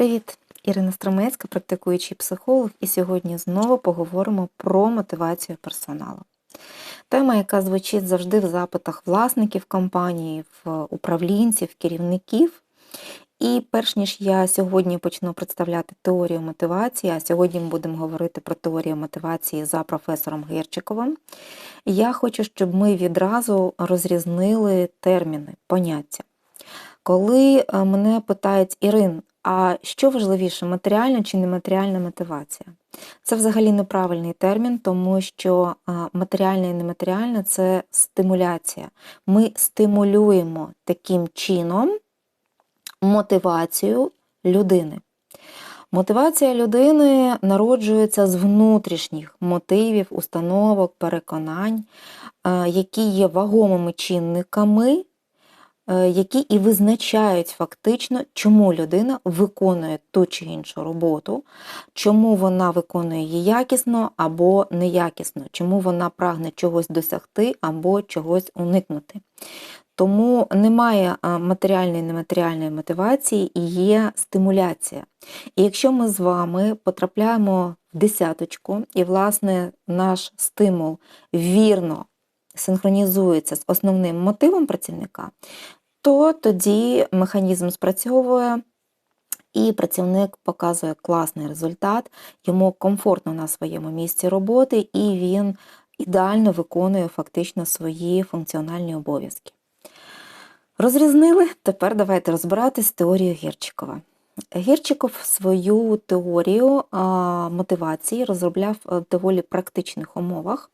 Привіт! Ірина Стромецька, практикуючий психолог, і сьогодні знову поговоримо про мотивацію персоналу. Тема, яка звучить завжди в запитах власників компанії, управлінців, керівників. І перш ніж я сьогодні почну представляти теорію мотивації, а сьогодні ми будемо говорити про теорію мотивації за професором Герчиковим, я хочу, щоб ми відразу розрізнили терміни, поняття. Коли е, мене питають Ірин, а що важливіше, матеріальна чи нематеріальна мотивація? Це взагалі неправильний термін, тому що матеріальна і нематеріальна це стимуляція. Ми стимулюємо таким чином мотивацію людини. Мотивація людини народжується з внутрішніх мотивів, установок, переконань, які є вагомими чинниками які і визначають фактично, чому людина виконує ту чи іншу роботу, чому вона виконує її якісно або неякісно, чому вона прагне чогось досягти або чогось уникнути. Тому немає матеріальної і нематеріальної мотивації і є стимуляція. І якщо ми з вами потрапляємо в десяточку, і, власне, наш стимул вірно синхронізується з основним мотивом працівника, то тоді механізм спрацьовує. І працівник показує класний результат, йому комфортно на своєму місці роботи, і він ідеально виконує фактично свої функціональні обов'язки. Розрізнили, тепер давайте розбиратись з теорією Гірчикова. Гірчиков свою теорію мотивації розробляв в доволі практичних умовах.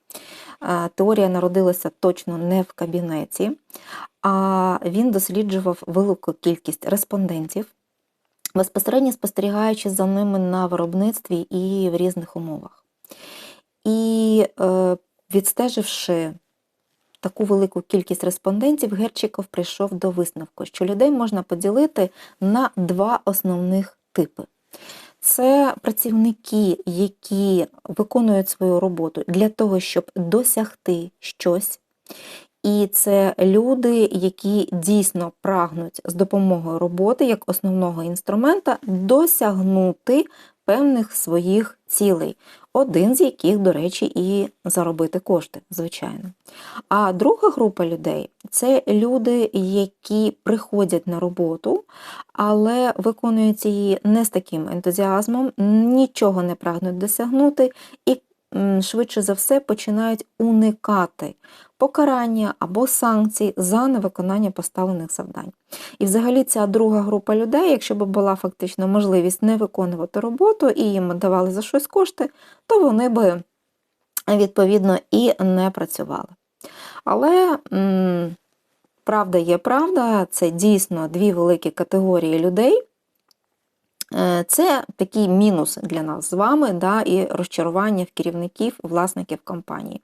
Теорія народилася точно не в кабінеті, а він досліджував велику кількість респондентів, безпосередньо спостерігаючи за ними на виробництві і в різних умовах. І е, відстеживши таку велику кількість респондентів, Герчиков прийшов до висновку, що людей можна поділити на два основних типи. Це працівники, які виконують свою роботу для того, щоб досягти щось. І це люди, які дійсно прагнуть з допомогою роботи як основного інструмента досягнути певних своїх цілей, один з яких, до речі, і заробити кошти, звичайно. А друга група людей це люди, які приходять на роботу, але виконують її не з таким ентузіазмом, нічого не прагнуть досягнути і швидше за все починають уникати покарання або санкцій за невиконання поставлених завдань. І взагалі ця друга група людей, якщо б була фактично можливість не виконувати роботу і їм давали за щось кошти, то вони би відповідно і не працювали. Але правда є правда, це дійсно дві великі категорії людей. Е, це такий мінус для нас з вами, да, і розчарування в керівників, власників компанії.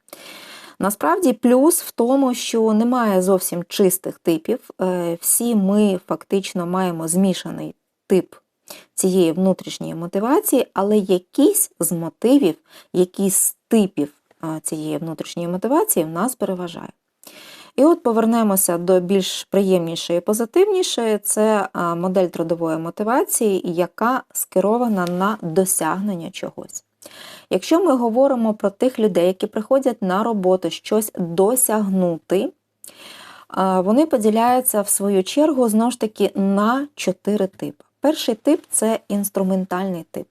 Насправді, плюс в тому, що немає зовсім чистих типів. Е, всі ми фактично маємо змішаний тип цієї внутрішньої мотивації, але якийсь з мотивів, якийсь з типів е, цієї внутрішньої мотивації в нас переважає. І от повернемося до більш приємнішої і позитивнішої, це модель трудової мотивації, яка скерована на досягнення чогось. Якщо ми говоримо про тих людей, які приходять на роботу щось досягнути, вони поділяються в свою чергу знову ж таки на чотири типи. Перший тип це інструментальний тип.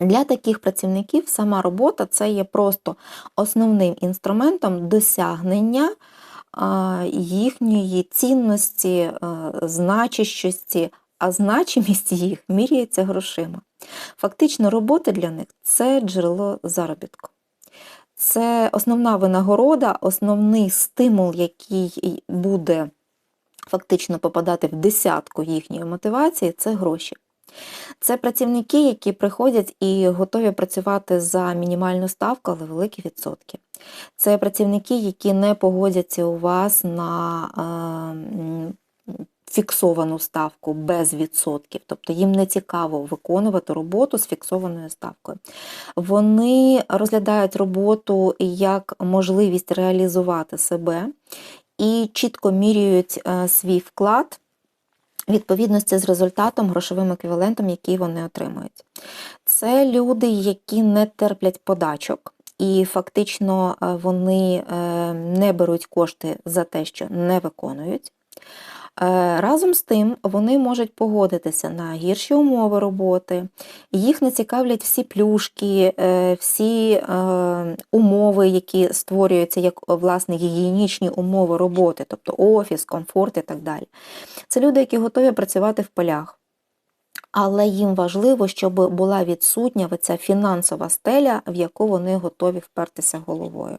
Для таких працівників сама робота це є просто основним інструментом досягнення їхньої цінності, е, значущості, а значимість їх міряється грошима. Фактично, робота для них це джерело заробітку. Це основна винагорода, основний стимул, який буде фактично попадати в десятку їхньої мотивації це гроші. Це працівники, які приходять і готові працювати за мінімальну ставку, але великі відсотки. Це працівники, які не погодяться у вас на е, фіксовану ставку без відсотків, тобто їм не цікаво виконувати роботу з фіксованою ставкою. Вони розглядають роботу як можливість реалізувати себе і чітко міряють е, свій вклад відповідності з результатом, грошовим еквівалентом, який вони отримують. Це люди, які не терплять подачок, і фактично е, вони е, не беруть кошти за те, що не виконують. Е, Разом з тим, вони можуть погодитися на гірші умови роботи, їх не цікавлять всі плюшки, е, всі е, умови, які створюються як власне гігієнічні умови роботи, тобто офіс, комфорт і так далі. Це люди, які готові працювати в полях. Але їм важливо, щоб була відсутня ця фінансова стеля, в яку вони готові впертися головою.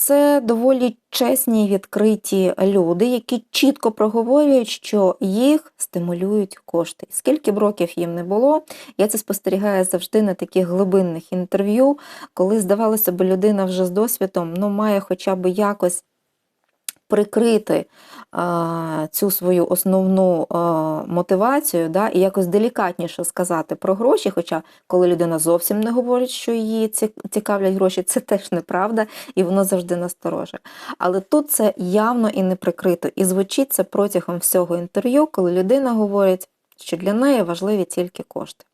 Це доволі чесні і відкриті люди, які чітко проговорюють, що їх стимулюють кошти. Скільки б років їм не було, я це спостерігаю завжди на таких глибинних інтерв'ю, коли здавалося б, людина вже з досвідом ну, має хоча б якось прикрити а, цю свою основну а, мотивацію, да, і якось делікатніше сказати про гроші. Хоча, коли людина зовсім не говорить, що її цікавлять гроші, це теж неправда, і воно завжди настороже. Але тут це явно і не прикрито. І звучить це протягом всього інтерв'ю, коли людина говорить, що для неї важливі тільки кошти.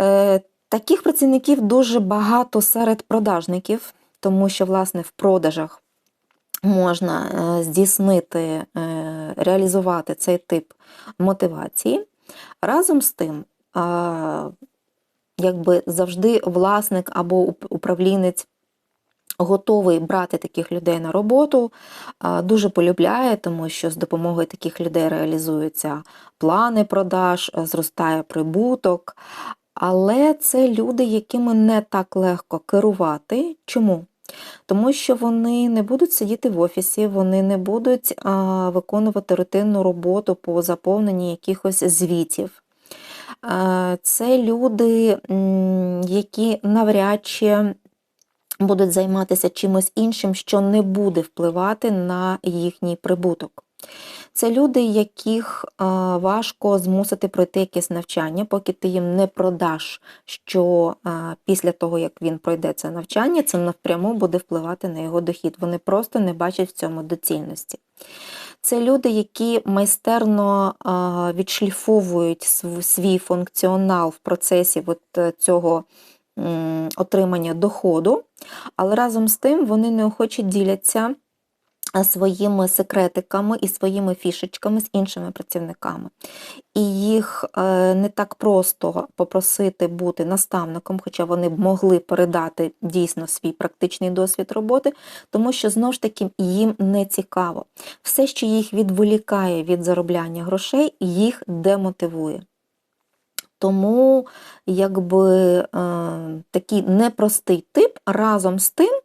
Е, Таких працівників дуже багато серед продажників, тому що, власне, в продажах можна е, здійснити, е, реалізувати цей тип мотивації. Разом з тим, якби завжди власник або управлінець. Готовий брати таких людей на роботу, дуже полюбляє, тому що з допомогою таких людей реалізуються плани продаж, зростає прибуток. Але це люди, якими не так легко керувати. Чому? Тому що вони не будуть сидіти в офісі, вони не будуть а, виконувати рутинну роботу по заповненні якихось звітів. А, це люди, які навряд чи будуть займатися чимось іншим, що не буде впливати на їхній прибуток. Це люди, яких важко змусити пройти якесь навчання, поки ти їм не продаш, що після того, як він пройде це навчання, це напряму буде впливати на його дохід. Вони просто не бачать в цьому доцільності. Це люди, які майстерно відшліфовують свій функціонал в процесі от е, цього отримання доходу, але разом з тим вони неохоче діляться своїми секретиками і своїми фішечками з іншими працівниками. І їх е, не так просто попросити бути наставником, хоча вони б могли передати дійсно свій практичний досвід роботи, тому що знову ж таки їм не цікаво. Все, що їх відволікає від заробляння грошей, їх демотивує. Тому якби е, такий непростий тип разом з тим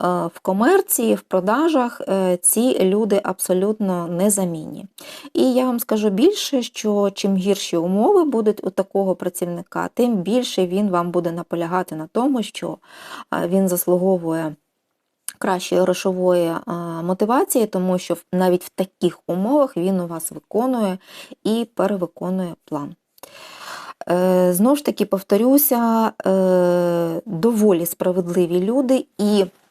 в комерції, в продажах е, ці люди абсолютно незамінні. І я вам скажу більше, що чим гірші умови будуть у такого працівника, тим більше він вам буде наполягати на тому, що е, він заслуговує. Кращої грошової мотивації, тому що навіть в таких умовах він у вас виконує і перевиконує план. Знову ж таки, повторюся, доволі справедливі люди і Е,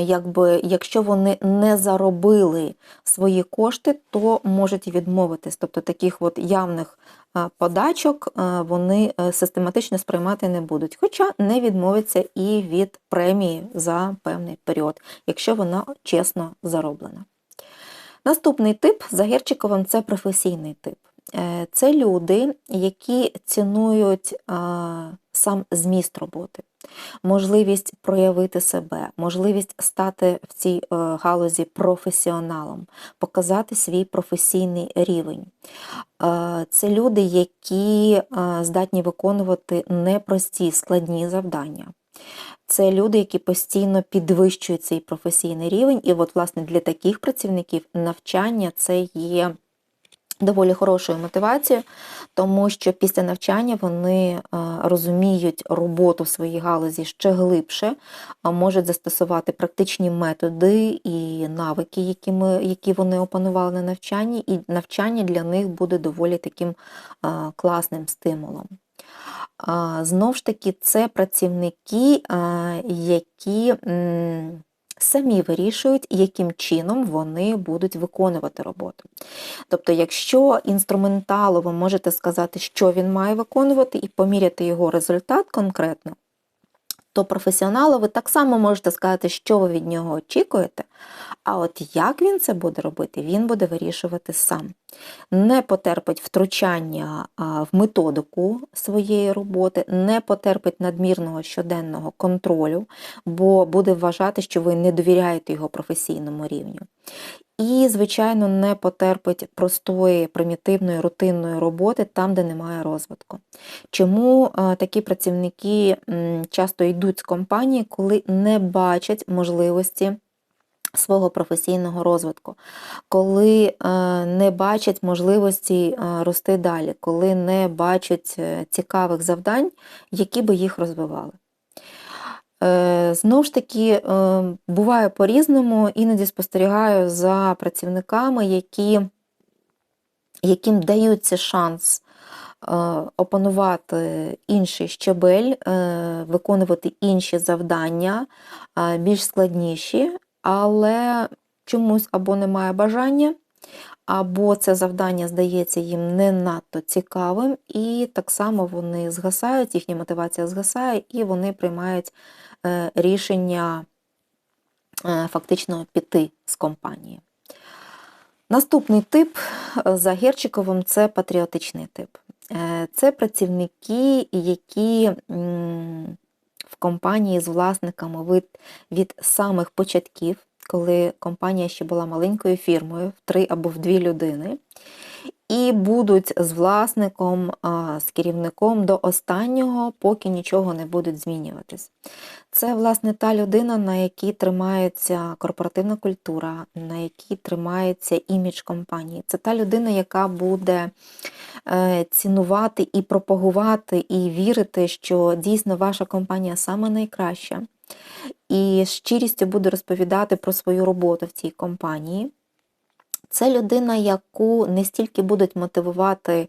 якби, якщо вони не заробили свої кошти, то можуть відмовитись. Тобто таких от явних е, подачок е, вони систематично сприймати не будуть, хоча не відмовиться і від премії за певний період, якщо вона чесно зароблена. Наступний тип за Герчиковим це професійний тип. Це люди, які цінують сам зміст роботи можливість проявити себе, можливість стати в цій е, галузі професіоналом, показати свій професійний рівень. Е, це люди, які е, здатні виконувати непрості складні завдання. Це люди, які постійно підвищують цей професійний рівень, і от, власне, для таких працівників навчання це є доволі хорошою мотивацією, тому що після навчання вони е, розуміють роботу в своїй галузі ще глибше, можуть застосувати практичні методи і навики, які ми, які вони опанували на навчанні, і навчання для них буде доволі таким е, класним стимулом. Знову ж таки, це працівники, е, які самі вирішують, яким чином вони будуть виконувати роботу. Тобто, якщо інструменталу ви можете сказати, що він має виконувати, і поміряти його результат конкретно, то професіоналу ви так само можете сказати, що ви від нього очікуєте, а от як він це буде робити, він буде вирішувати сам. Не потерпить втручання в методику своєї роботи, не потерпить надмірного щоденного контролю, бо буде вважати, що ви не довіряєте його професійному рівню. І, звичайно, не потерпить простої, примітивної, рутинної роботи там, де немає розвитку. Чому е, такі працівники часто йдуть з компанії, коли не бачать можливості свого професійного розвитку, коли е, не бачать можливості е, рости далі, коли не бачать цікавих завдань, які би їх розвивали. Е, знову ж таки, е, буває по-різному, іноді спостерігаю за працівниками, які, яким даються шанс е, опанувати інший щебель, виконувати інші завдання, більш складніші, але чомусь або немає бажання, або це завдання здається їм не надто цікавим, і так само вони згасають, їхня мотивація згасає, і вони приймають Е, рішення е, фактично піти з компанії. Наступний тип е, за Герчиковим це патріотичний тип. Це працівники, які в компанії з власниками від, від самих початків, коли компанія ще була маленькою фірмою, в три або в дві людини і будуть з власником, з керівником до останнього, поки нічого не будуть змінюватись. Це, власне, та людина, на якій тримається корпоративна культура, на якій тримається імідж компанії. Це та людина, яка буде е, цінувати і пропагувати, і вірити, що дійсно ваша компанія саме найкраща. І щирістю буде розповідати про свою роботу в цій компанії. Це людина, яку не стільки будуть мотивувати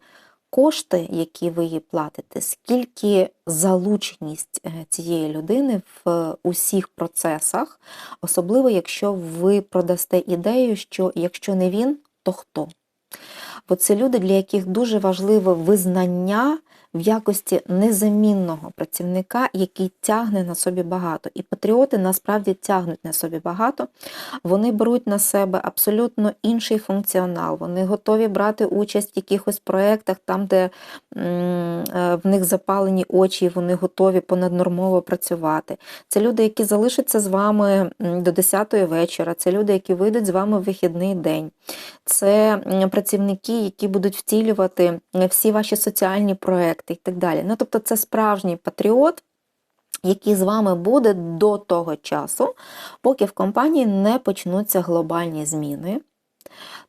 кошти, які ви їй платите, скільки залученість е, цієї людини в усіх процесах, особливо, якщо ви продасте ідею, що якщо не він, то хто? Бо це люди, для яких дуже важливе визнання в якості незамінного працівника, який тягне на собі багато. І патріоти насправді тягнуть на собі багато. Вони беруть на себе абсолютно інший функціонал. Вони готові брати участь в якихось проєктах, там, де е, в них запалені очі, вони готові понаднормово працювати. Це люди, які залишаться з вами до 10 вечора, це люди, які вийдуть з вами в вихідний день. Це працівники, які будуть втілювати всі ваші соціальні проекти проекти і так далі. Ну, Тобто це справжній патріот, який з вами буде до того часу, поки в компанії не почнуться глобальні зміни.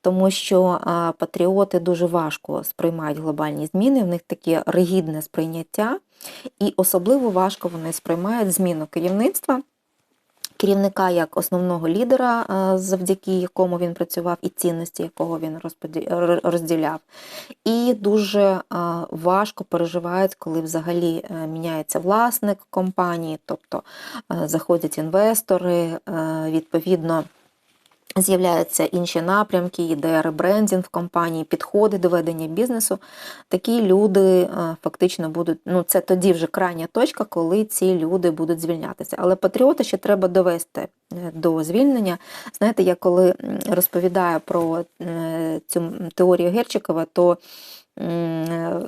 Тому що патріоти дуже важко сприймають глобальні зміни, в них таке ригідне сприйняття, і особливо важко вони сприймають зміну керівництва керівника як основного лідера, е, завдяки якому він працював, і цінності, якого він розділяв. І дуже е, важко переживають, коли взагалі е, міняється власник компанії, тобто заходять інвестори, відповідно. З'являються інші напрямки, ідея ребрендінг в компанії, підходи до ведення бізнесу. Такі люди е, фактично будуть, ну це тоді вже крайня точка, коли ці люди будуть звільнятися. Але патріоти ще треба довести е, до звільнення. Знаєте, я коли розповідаю про е, цю теорію Герчикова, то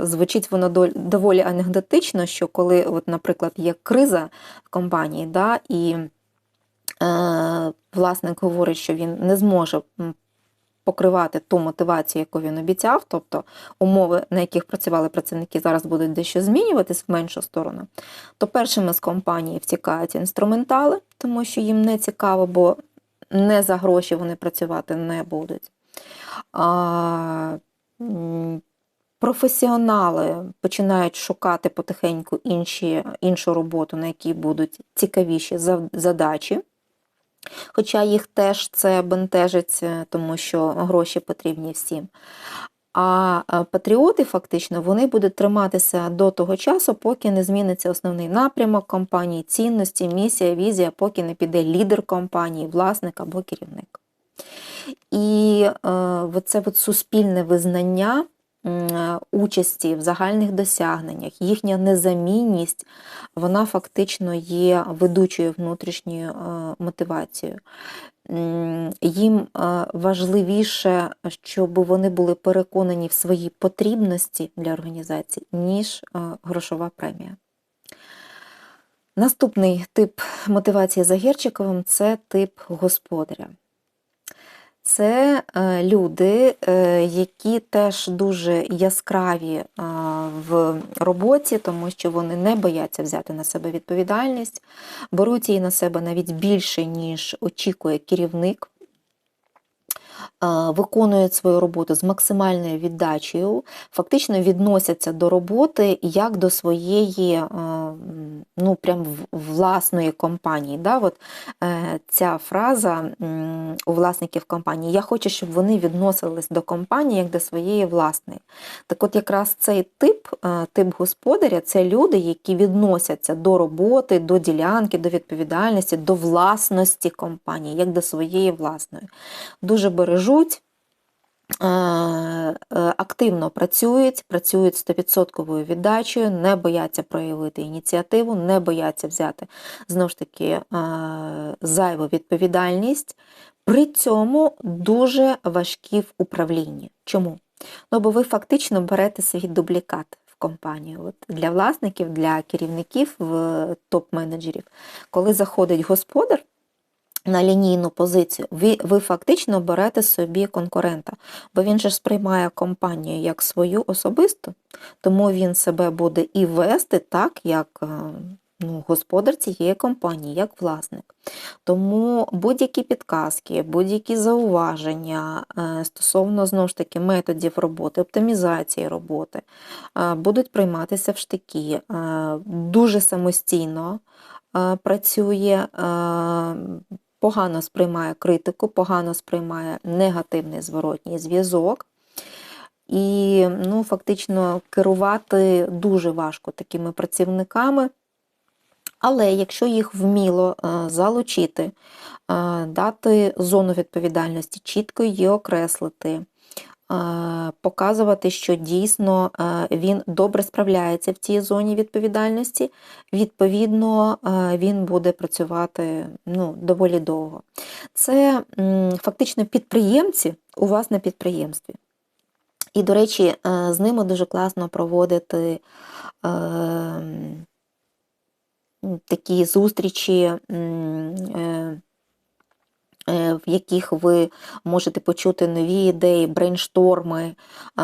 звучить воно доволі анекдотично, що коли, от, наприклад, є криза в компанії, да, і власник говорить, що він не зможе покривати ту мотивацію, яку він обіцяв, тобто умови, на яких працювали працівники, зараз будуть дещо змінюватись в меншу сторону, то першими з компанії втікають інструментали, тому що їм не цікаво, бо не за гроші вони працювати не будуть. А, Професіонали починають шукати потихеньку інші, іншу роботу, на якій будуть цікавіші задачі. Хоча їх теж це бентежить, е, тому що гроші потрібні всім. А е, патріоти, фактично, вони будуть триматися до того часу, поки не зміниться основний напрямок компанії, цінності, місія, візія, поки не піде лідер компанії, власник або керівник. І е, от суспільне визнання участі в загальних досягненнях, їхня незамінність, вона фактично є ведучою внутрішньою е, мотивацією. Їм е, важливіше, щоб вони були переконані в своїй потрібності для організації, ніж е, грошова премія. Наступний тип мотивації за Герчиковим це тип господаря. Це е, люди, е, які теж дуже яскраві е, в роботі, тому що вони не бояться взяти на себе відповідальність, беруть її на себе навіть більше, ніж очікує керівник. Е, Виконують свою роботу з максимальною віддачею, фактично відносяться до роботи як до своєї е, ну, прям власної компанії. Да? От, е, ця фраза у власників компанії Я хочу, щоб вони відносились до компанії як до своєї власної. Так от якраз цей тип, тип господаря це люди, які відносяться до роботи, до ділянки, до відповідальності, до власності компанії, як до своєї власної. Дуже бережуть. е, е, Активно працюють, працюють з 100% віддачею, не бояться проявити ініціативу, не бояться взяти знову ж таки е, зайву відповідальність. При цьому дуже важкі в управлінні. Чому? Ну, бо ви фактично берете свій дублікат в компанію. От для власників, для керівників, топ-менеджерів, коли заходить господар. На лінійну позицію, ви, ви фактично берете собі конкурента, бо він же сприймає компанію як свою особисту, тому він себе буде і вести так, як е, ну, господар цієї компанії, як власник. Тому будь-які підказки, будь-які зауваження е, стосовно знову ж таки методів роботи, оптимізації роботи е, будуть прийматися в штики. Дуже самостійно працює, погано сприймає критику, погано сприймає негативний зворотній зв'язок. І ну, фактично керувати дуже важко такими працівниками. Але якщо їх вміло е, залучити, е, дати зону відповідальності, чітко її окреслити, показувати, що дійсно він добре справляється в цій зоні відповідальності, відповідно, він буде працювати ну, доволі довго. Це фактично підприємці у вас на підприємстві. І, до речі, з ними дуже класно проводити. такі зустрічі, е, в яких ви можете почути нові ідеї, брейншторми.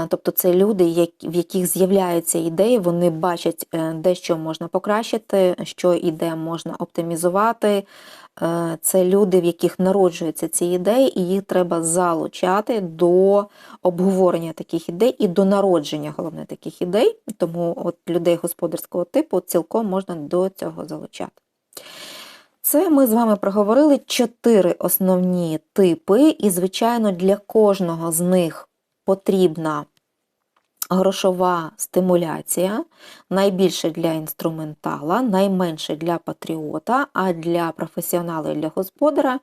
Тобто це люди, в яких з'являються ідеї, вони бачать, е, де що можна покращити, що і де можна оптимізувати. Е, Це люди, в яких народжуються ці ідеї, і їх треба залучати до обговорення таких ідей і до народження головне таких ідей. Тому от людей господарського типу цілком можна до цього залучати. Це ми з вами проговорили чотири основні типи, і, звичайно, для кожного з них потрібна грошова стимуляція, найбільше для інструментала, найменше для патріота, а для професіонала і для господара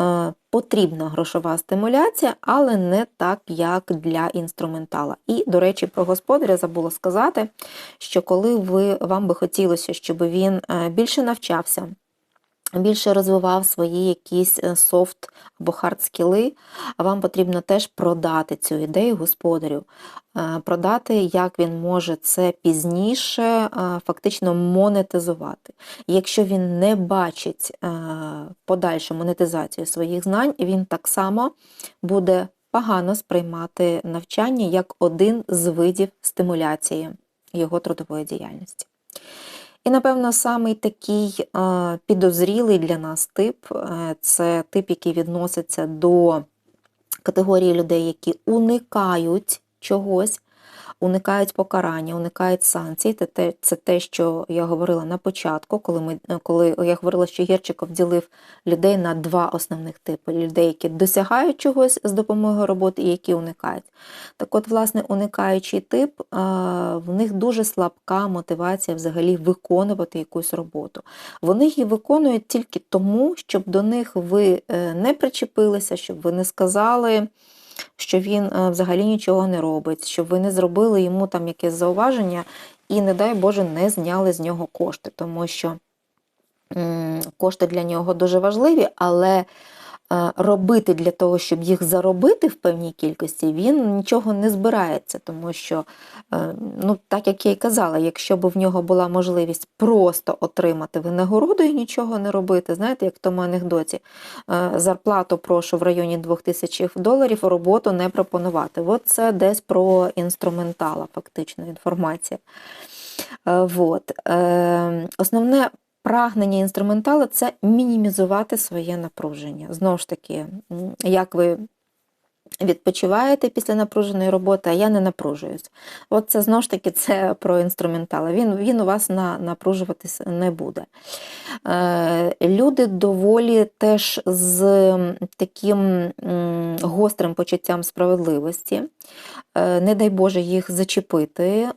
е, потрібна грошова стимуляція, але не так, як для інструментала. І, до речі, про господаря забула сказати, що коли ви, вам би хотілося, щоб він е, більше навчався, більше розвивав свої якісь е, софт або хард скіли, вам потрібно теж продати цю ідею господарю, Е, продати, як він може це пізніше е, фактично монетизувати. Якщо він не бачить подальшу монетизацію своїх знань, він так само буде погано сприймати навчання як один з видів стимуляції його трудової діяльності. І, напевно, самий такий е, підозрілий для нас тип е, це тип, який відноситься до категорії людей, які уникають чогось, уникають покарання, уникають санкцій. Це те, що я говорила на початку, коли ми коли я говорила, що Герчиков ділив людей на два основних типи: людей, які досягають чогось з допомогою роботи, і які уникають. Так, от, власне, уникаючий тип, в них дуже слабка мотивація взагалі виконувати якусь роботу. Вони її виконують тільки тому, щоб до них ви е, не причепилися, щоб ви не сказали що він е, взагалі нічого не робить, щоб ви не зробили йому там якесь зауваження і, не дай Боже, не зняли з нього кошти, тому що кошти для нього дуже важливі, але робити для того, щоб їх заробити в певній кількості, він нічого не збирається, тому що, е, ну, так як я й казала, якщо б в нього була можливість просто отримати винагороду і нічого не робити, знаєте, як в тому анекдоті, е, зарплату прошу в районі 2000 доларів, роботу не пропонувати. От це десь про інструментала, фактично, інформація. Вот. Основне Прагнення інструментала це мінімізувати своє напруження. Знову ж таки, як ви відпочиваєте після напруженої роботи, а я не напружуюсь. От це знову ж таки це про інструментал. Він він у вас на, напружуватись не буде. Е, Люди доволі теж з таким гострим почуттям справедливості. Е, Не дай Боже їх зачепити, е,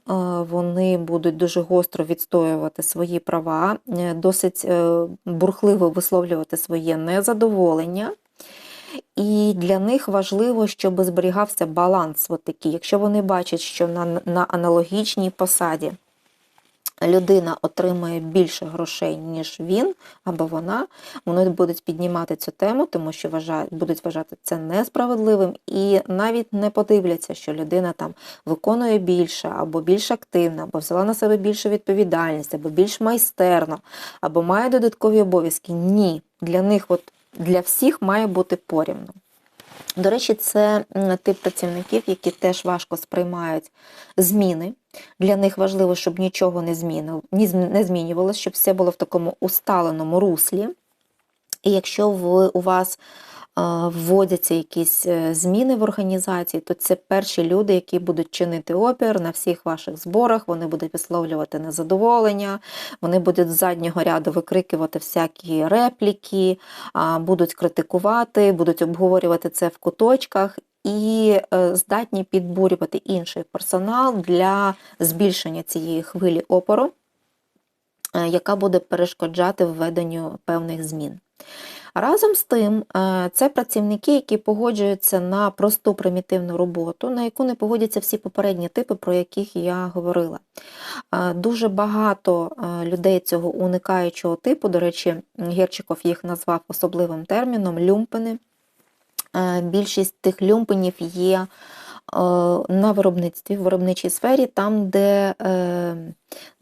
вони будуть дуже гостро відстоювати свої права, е, досить бурхливо висловлювати своє незадоволення. І для них важливо, щоб зберігався баланс. От такий. Якщо вони бачать, що на, на аналогічній посаді людина отримує більше грошей, ніж він або вона, вони будуть піднімати цю тему, тому що вважають, будуть вважати це несправедливим і навіть не подивляться, що людина там виконує більше, або більш активно, або взяла на себе більшу відповідальність, або більш майстерно, або має додаткові обов'язки. Ні. Для них от для всіх має бути порівну. До речі, це тип працівників, які теж важко сприймають зміни. Для них важливо, щоб нічого не змінив, не змінювалося, щоб все було в такому усталеному руслі. І якщо ви, у вас вводяться якісь е, зміни в організації, то це перші люди, які будуть чинити опір на всіх ваших зборах, вони будуть висловлювати незадоволення, вони будуть з заднього ряду викрикувати всякі репліки, будуть критикувати, будуть обговорювати це в куточках. І е, здатні підбурювати інший персонал для збільшення цієї хвилі опору, яка буде перешкоджати введенню певних змін. Разом з тим, е, це працівники, які погоджуються на просту примітивну роботу, на яку не погодяться всі попередні типи, про яких я говорила. Е, дуже багато е, людей цього уникаючого типу, до речі, Герчиков їх назвав особливим терміном люмпени. Більшість тих люмпенів є Е, на виробництві, в виробничій сфері, там, де е,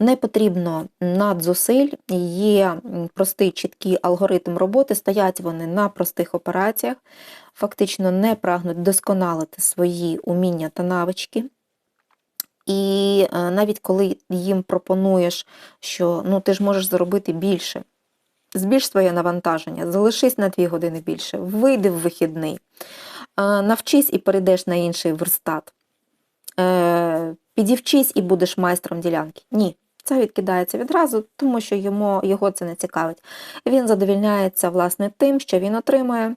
не потрібно надзусиль, є простий чіткий алгоритм роботи, стоять вони на простих операціях, фактично не прагнуть досконалити свої уміння та навички. І е, навіть коли їм пропонуєш, що ну, ти ж можеш заробити більше, збільш своє навантаження, залишись на 2 години більше, вийди в вихідний навчись і перейдеш на інший верстат. Е, підівчись і будеш майстром ділянки. Ні, це відкидається відразу, тому що йому, його це не цікавить. Він задовільняється власне тим, що він отримує.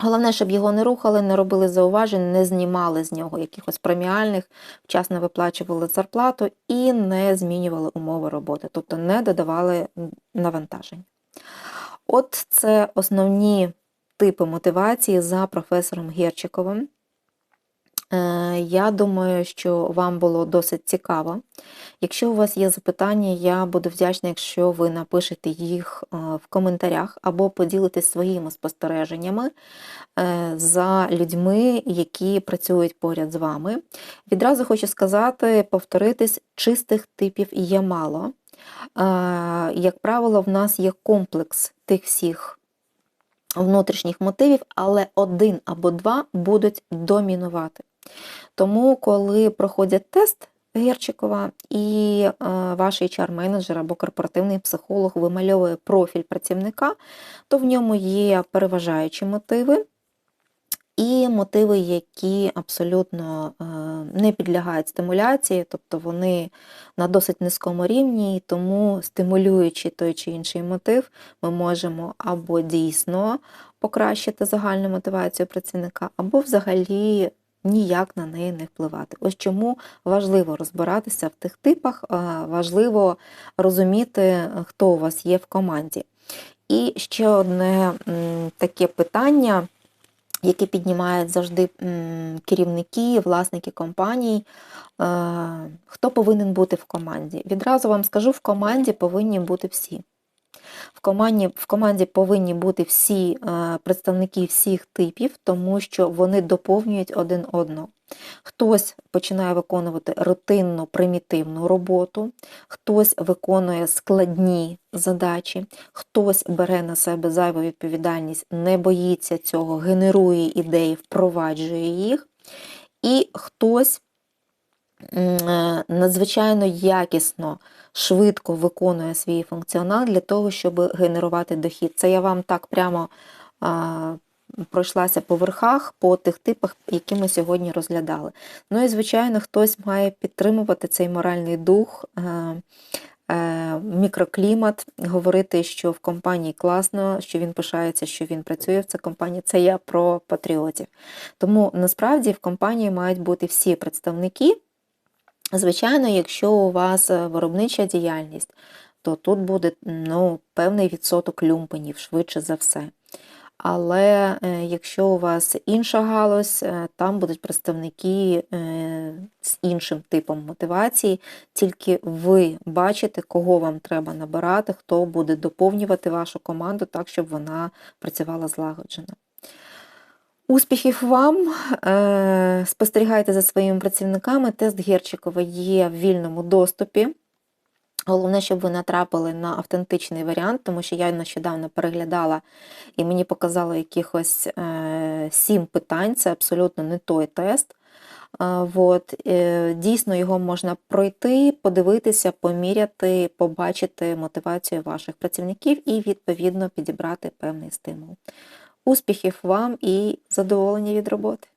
Головне, щоб його не рухали, не робили зауважень, не знімали з нього якихось преміальних, вчасно виплачували зарплату і не змінювали умови роботи, тобто не додавали навантажень. От це основні типи мотивації за професором Герчиковим. Е, я думаю, що вам було досить цікаво. Якщо у вас є запитання, я буду вдячна, якщо ви напишете їх е, в коментарях або поділитесь своїми спостереженнями е, за людьми, які працюють поряд з вами. Відразу хочу сказати, повторитись, чистих типів є мало. Як правило, в нас є комплекс тих всіх внутрішніх мотивів, але один або два будуть домінувати. Тому, коли проходять тест Герчикова і е, ваш HR-менеджер або корпоративний психолог вимальовує профіль працівника, то в ньому є переважаючі мотиви. І мотиви, які абсолютно е, не підлягають стимуляції, тобто вони на досить низькому рівні, і тому стимулюючи той чи інший мотив, ми можемо або дійсно покращити загальну мотивацію працівника, або взагалі ніяк на неї не впливати. Ось чому важливо розбиратися в тих типах, е, важливо розуміти, хто у вас є в команді. І ще одне таке питання, яке піднімають завжди керівники, власники компаній. Е, Хто повинен бути в команді? Відразу вам скажу, в команді повинні бути всі. В команді, в команді повинні бути всі е, представники всіх типів, тому що вони доповнюють один одного. Хтось починає виконувати рутинну примітивну роботу, хтось виконує складні задачі, хтось бере на себе зайву відповідальність, не боїться цього, генерує ідеї, впроваджує їх, і хтось е, надзвичайно якісно, швидко виконує свій функціонал для того, щоб генерувати дохід. Це я вам так прямо пройшлася по верхах, по тих типах, які ми сьогодні розглядали. Ну і, звичайно, хтось має підтримувати цей моральний дух. е, е, Мікроклімат, говорити, що в компанії класно, що він пишається, що він працює в цій компанії. Це я про патріотів. Тому насправді в компанії мають бути всі представники. Звичайно, якщо у вас виробнича діяльність, то тут буде ну, певний відсоток люмпенів, швидше за все. Але е, якщо у вас інша галузь, е, там будуть представники е, з іншим типом мотивації, тільки ви бачите, кого вам треба набирати, хто буде доповнювати вашу команду так, щоб вона працювала злагоджено. Успіхів вам! Спостерігайте за своїми працівниками. Тест Герчикова є в вільному доступі. Головне, щоб ви натрапили на автентичний варіант, тому що я нещодавно переглядала і мені показало якихось е, сім питань, це абсолютно не той тест. Е, От, е, дійсно, його можна пройти, подивитися, поміряти, побачити мотивацію ваших працівників і, відповідно, підібрати певний стимул. Успіхів вам і задоволення від роботи!